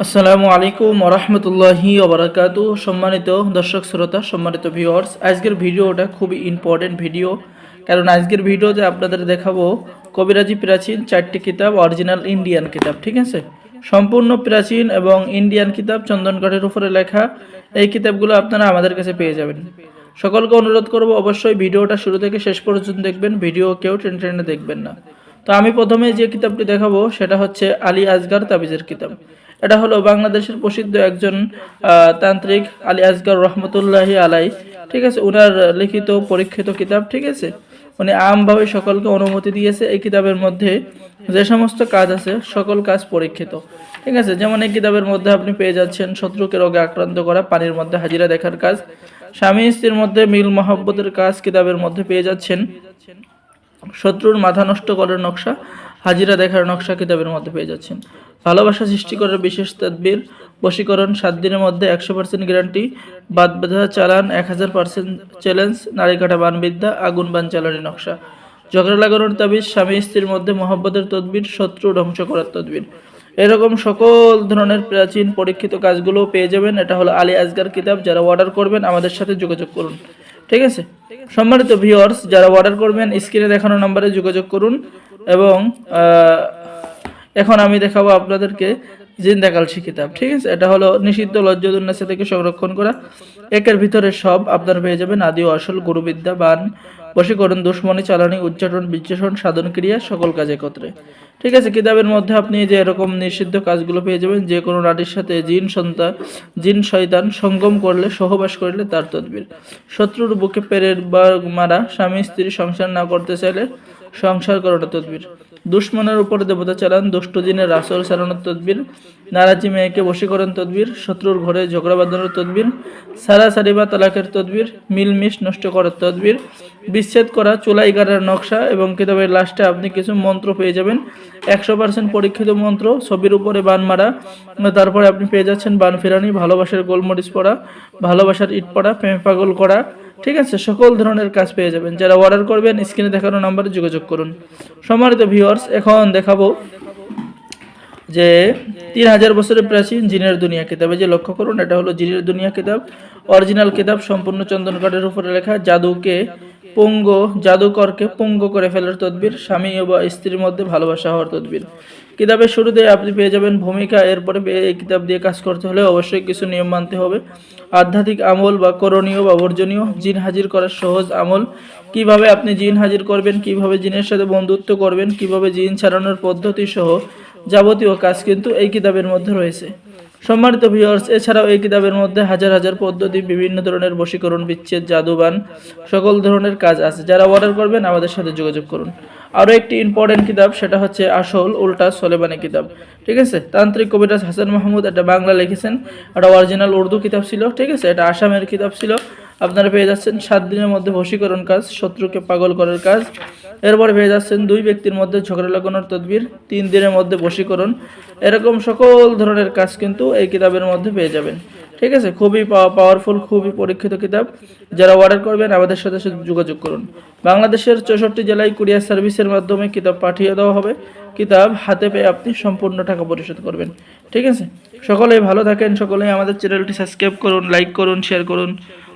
আসসালামু আলাইকুম ওরহমতুল্লাহি ওবরাকাতু। সম্মানিত দর্শক, শ্রোতা, সম্মানিত ভিউয়ার্স আজকের ভিডিওটা খুবই ইম্পর্টেন্ট ভিডিও কারণ আজকের ভিডিওতে আপনাদের দেখাবো কবিরাজি প্রাচীন চারটি কিতাব অরিজিনাল ইন্ডিয়ান কিতাব, ঠিক আছে? সম্পূর্ণ প্রাচীন এবং ইন্ডিয়ান কিতাব চন্দনকাঠের উপরে লেখা এই কিতাবগুলো আপনারা আমাদের কাছে পেয়ে যাবেন। সকলকে অনুরোধ করব অবশ্যই ভিডিওটা শুরু থেকে শেষ পর্যন্ত দেখবেন, ভিডিও কেউ ট্রেন ট্রেনে দেখবেন না। তো আমি প্রথমে যে কিতাবটি দেখাবো, সেটা হচ্ছে আলী আজগার তাবিজের কিতাব। এটা হলো বাংলাদেশের প্রসিদ্ধ একজন তান্ত্রিক আলী আসগর রহমতুল্লাহি আলাই ঠিক আছে ওনার লিখিত পরীক্ষিত কিতাব, ঠিক আছে? উনি আমভাবে সকলকে অনুমতি দিয়েছে এই কিতাবের মধ্যে। যে সমস্ত কাজ আছে, সকল কাজ পরীক্ষিত। ঠিক আছে, যেমন এই কিতাবের মধ্যে আপনি পেয়ে যাচ্ছেন শত্রুকে রোগে আক্রান্ত করা, পানির মধ্যে হাজিরা দেখার কাজ। স্বামী স্ত্রীর মধ্যে মিল মহব্বতের কাজ কিতাবের মধ্যে পেয়ে যাচ্ছেন। শত্রুর মাথা নষ্ট করার নকশা হাজিরা দেখার নকশা কিতাবের মধ্যে পেয়ে যাচ্ছেন। ভালোবাসা সৃষ্টি করার বিশেষ তদবির, বশীকরণ সাত দিনের মধ্যে একশো পার্সেন্ট গ্যারান্টি বাদ বাধা চালান এক হাজার পার্সেন্ট চ্যালেঞ্জ নারী কাটা বানবিদ্যা, আগুন বান চালানি নকশা। ঝগড়া লাগানোর তাবিজ, স্বামী স্ত্রীর মধ্যে মহব্বতের তদবির, শত্রু ধ্বংস করার তদবির। এরকম সকল ধরনের প্রাচীন পরীক্ষিত কাজগুলো পেয়ে যাবেন। এটা হলো আলী আজগার কিতাব, যারা অর্ডার করবেন, আমাদের সাথে যোগাযোগ করুন। ঠিক আছে? সম্মানিত ভিউয়ার্স যারা অর্ডার করবেন স্ক্রিনে দেখানো নম্বরে যোগাযোগ করুন। এবং এখন আমি দেখাবো আপনাদেরকে জিন্দা কালসি কিতাব, ঠিক আছে? এটা হলো নিষিদ্ধ লজ্জদুন্নাসা থেকে সংরক্ষণ করা। একের ভিতরে সব আপনার পেয়ে যাবেন আদি ও আসল গুরুবিদ্যা, বান, বশীকরণ, দুশ্মনী, চালানি উচ্চাটন বিশ্লেষণ সাধন ক্রিয়া, সকল কাজ একত্রে। ঠিক আছে, কিতাবের মধ্যে আপনি যে এরকম নিষিদ্ধ কাজগুলো পেয়ে যাবেন, যে কোনো নারীর সাথে জিন, সন্তান, জিন, শয়তান সঙ্গম করলে, সহবাস করলে তার তদবির। শত্রুর বুকে পেরের বা মারা, স্বামী, স্ত্রী সংসার না করতে চাইলে সংসার করাটা তদবির। দুশ্মনের উপর দেবতা চালান, দুষ্ট দিনের রাসল চালানোর তদবির, নারাজি মেয়েকে বশীকরণ তদবির, শত্রুর ঘরে ঝগড়া বাঁধানোর তদবির, সারি বা তালাকের তদবির, মিলমিশ নষ্ট করার তদবির, বিচ্ছেদ করা চুলাই গাড়ার নকশা এবং কিতাবের লাস্টে আপনি কিছু মন্ত্র পেয়ে যাবেন। একশো পার্সেন্ট পরীক্ষিত মন্ত্র, ছবির উপরে বান মারা, তারপরে আপনি পেয়ে যাচ্ছেন বান ফেরানি, ভালোবাসার গোলমরিচ পড়া, ভালোবাসার ইট পড়া, প্রেম পাগল করা ঠিক আছে, সকল ধরনের কাজ পেয়ে যাবেন। যারা অর্ডার করবেন স্ক্রিনে দেখানো নাম্বারে যোগাযোগ করুন। সম্মানিত ভিউয়ার্স এখন দেখাবো যে তিন হাজার বছরের প্রাচীন জিনের দুনিয়া কিতাবে। যে লক্ষ্য করুন, এটা হলো জিনের দুনিয়া কিতাব। অরিজিনাল কিতাব সম্পূর্ণ চন্দন কাঠের উপরে লেখা, জাদুকে পঙ্গ, জাদুকরকে পঙ্গ করে ফেলার তদবির, স্বামী বা স্ত্রীর মধ্যে ভালোবাসা হওয়ার তদবির। কিতাবের শুরুতে আপনি পেয়ে যাবেন ভূমিকা, এরপরে এই কিতাব দিয়ে কাজ করতে হলে অবশ্যই কিছু নিয়ম মানতে হবে। আধ্যাত্মিক আমল বা করণীয় বা বর্জনীয়, জিন হাজির করার সহজ আমল। কীভাবে আপনি জিন হাজির করবেন, কীভাবে জিনের সাথে বন্ধুত্ব করবেন, কীভাবে জিন ছাড়ানোর পদ্ধতি সহ যাবতীয় কাজ কিন্তু এই কিতাবের মধ্যে রয়েছে। সম্মানিত ভিউয়ার্স এছাড়াও এই কিতাবের মধ্যে হাজার হাজার পদ্ধতি, বিভিন্ন ধরনের বশীকরণ, বিচ্ছেদ, জাদুবান সকল ধরনের কাজ আছে। যারা অর্ডার করবেন, আমাদের সাথে যোগাযোগ করুন। আরও একটি ইম্পর্টেন্ট কিতাব, সেটা হচ্ছে আসল উল্টা সোলেবানি কিতাব। ঠিক আছে? তান্ত্রিক কবিরাজ হাসান মাহমুদ এটা বাংলা লিখেছেন। এটা অরিজিনাল উর্দু কিতাব ছিল, ঠিক আছে? এটা আসামের কিতাব ছিল। আপনারা পেয়ে যাচ্ছেন সাত দিনের মধ্যে বশীকরণ কাজ, শত্রুকে পাগল করার কাজ। এরপরে পেয়ে যাচ্ছেন দুই ব্যক্তির মধ্যে ঝগড়া লাগানোর তদবির, তিন দিনের মধ্যে বশীকরণ। এরকম সকল ধরনের কাজ কিন্তু এই কিতাবের মধ্যে পেয়ে যাবেন। ঠিক আছে? খুবই পাওয়ারফুল খুবই পরীক্ষিত কিতাব। যারা অর্ডার করবেন, আমাদের সাথে যোগাযোগ করুন। বাংলাদেশের চৌষট্টি জেলায় কুরিয়ার সার্ভিসের মাধ্যমে কিতাব পাঠিয়ে দেওয়া হবে। কিতাব হাতে পেয়ে আপনি সম্পূর্ণ টাকা পরিশোধ করবেন। ঠিক আছে? সকলেই ভালো থাকেন, সকলেই আমাদের চ্যানেলটি সাবস্ক্রাইব করুন লাইক করুন শেয়ার করুন।